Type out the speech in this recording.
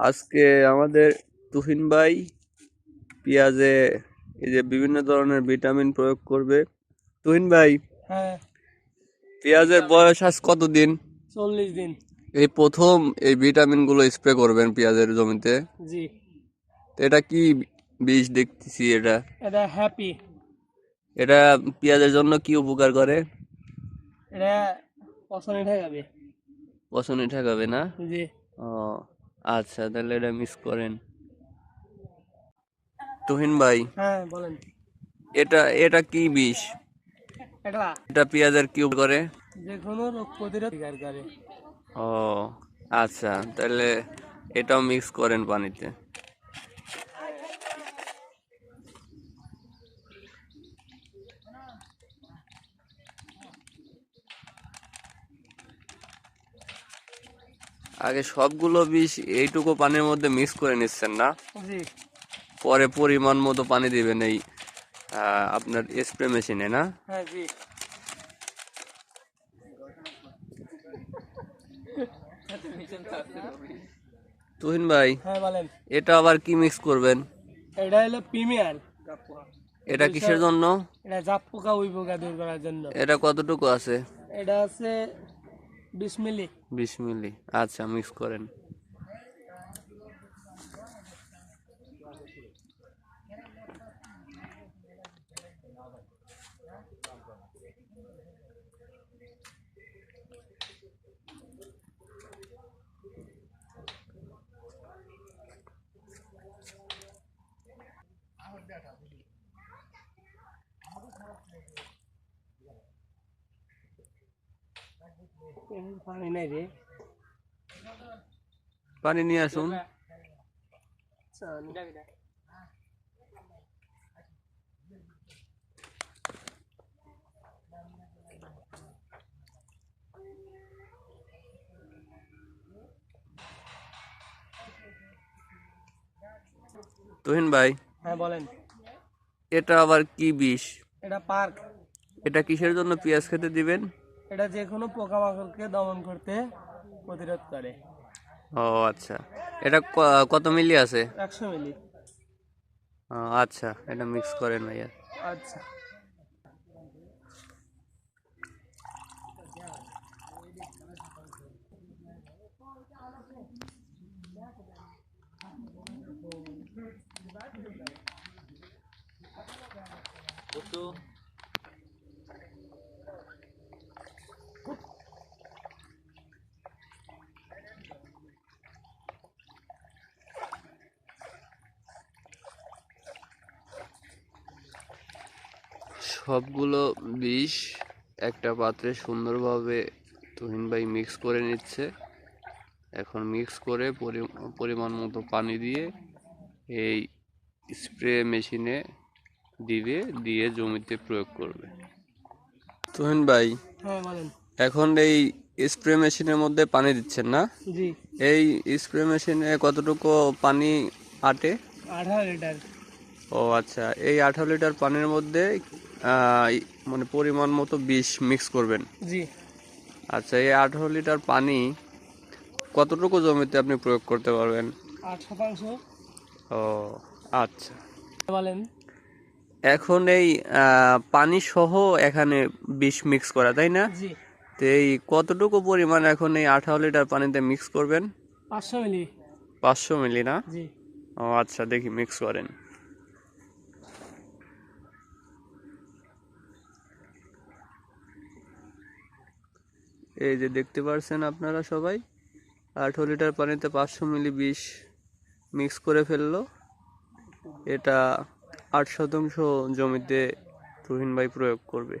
আজকে আমাদের তুহিন ভাই পেঁয়াজে এই যে বিভিন্ন ধরনের ভিটামিন প্রয়োগ করবে। তুহিন ভাই হ্যাঁ। পেঁয়াজের বয়স আজ কতদিন? চল্লিশ দিন। এই প্রথম এই ভিটামিনগুলো স্প্রে করবেন পেঁয়াজের জমিতে? জি। তো এটা কি বীজ দেখতেছি এটা? এটা হ্যাপি। এটা পেঁয়াজের জন্য কি উপকার করে? এটা পছন্দ ঠেকাবে। পছন্দ ঠেকাবে না? জি। ও আচ্ছা তাহলে এটা মিস করেন। তুহিন ভাই হ্যাঁ বলেন। এটা এটা কি বিষ? এটা এটা পেঁয়াজের কিউব করে। যে কোনো রোগ প্রতিরোধ করে। ও আচ্ছা তাহলে এটাও মিক্স করেন পানিতে। আগে সবগুলো বিষ এইটুকু পানির মধ্যে মিক্স করে নিচ্ছেন না। জি। পরে পরিমাণ মতো পানি দিবেন এই আপনার স্প্রে মেশিনে না? হ্যাঁ জি। তুহিন ভাই হ্যাঁ বলেন। এটা আবার কি মিক্স করবেন? এটা হলো প্রিমিয়ার এটা কিসের জন্য? এটা জাপ পোকা উই পোকা দূর করার জন্য। এটা কতটুকু আছে? এটা আছে বিশ মিলি। বিশ মিলি। আচ্ছা মিক্স করেন। পানি নাই রে। পানি নিয়ে আসুন। তুহিন ভাই হ্যাঁ বলেন। এটা আবার কি বিষ? এটা পার্ক। এটা কিসের জন্য পেঁয়াজ খেতে দিবেন? এটা যে কোনো পোকামাকড়কে দমন করতে প্রতিরোধ করে। ও আচ্ছা। এটা ক- কত মিলি আছে? একশো মিলি। ও, আচ্ছা। এটা মিক্স করেন ভাইয়া। আচ্ছা। সবগুলো বিষ একটা পাত্রে সুন্দরভাবে তুহিন ভাই মিক্স করে নিচ্ছে। এখন মিক্স করে পরি- পরিমাণ মতো পানি দিয়ে এই স্প্রে মেশিনে দিবে দিয়ে জমিতে প্রয়োগ করবে। তুহিন ভাই হ্যাঁ এখন এই স্প্রে মেশিনের মধ্যে পানি দিচ্ছেন না? এই স্প্রে মেশিনে কতটুকু পানি আটে? আঠারো লিটার। ও আচ্ছা এই আঠারো লিটার পানির মধ্যে মানে পরিমাণ মতো বিষ মিক্স করবেন। জি। আচ্ছা এই আঠারো লিটার পানি কতটুকু জমিতে আপনি প্রয়োগ করতে পারবেন? আট শতাংশ। ও আচ্ছা। বলেন। এখন এই পানি সহ এখানে বিষ মিক্স করা তাই না? জি। তো এই কতটুকু পরিমাণ এখন এই আঠারো লিটার পানিতে মিক্স করবেন? পাঁচশো মিলি। পাঁচশো মিলি না? জি। ও আচ্ছা দেখি মিক্স করেন। এই যে দেখতে পারছেন আপনারা সবাই। আঠারো লিটার পানিতে পাঁচশো মিলি বিষ মিক্স করে ফেলল। এটা আট শতাংশ জমিতে তুহিন ভাই প্রয়োগ করবে।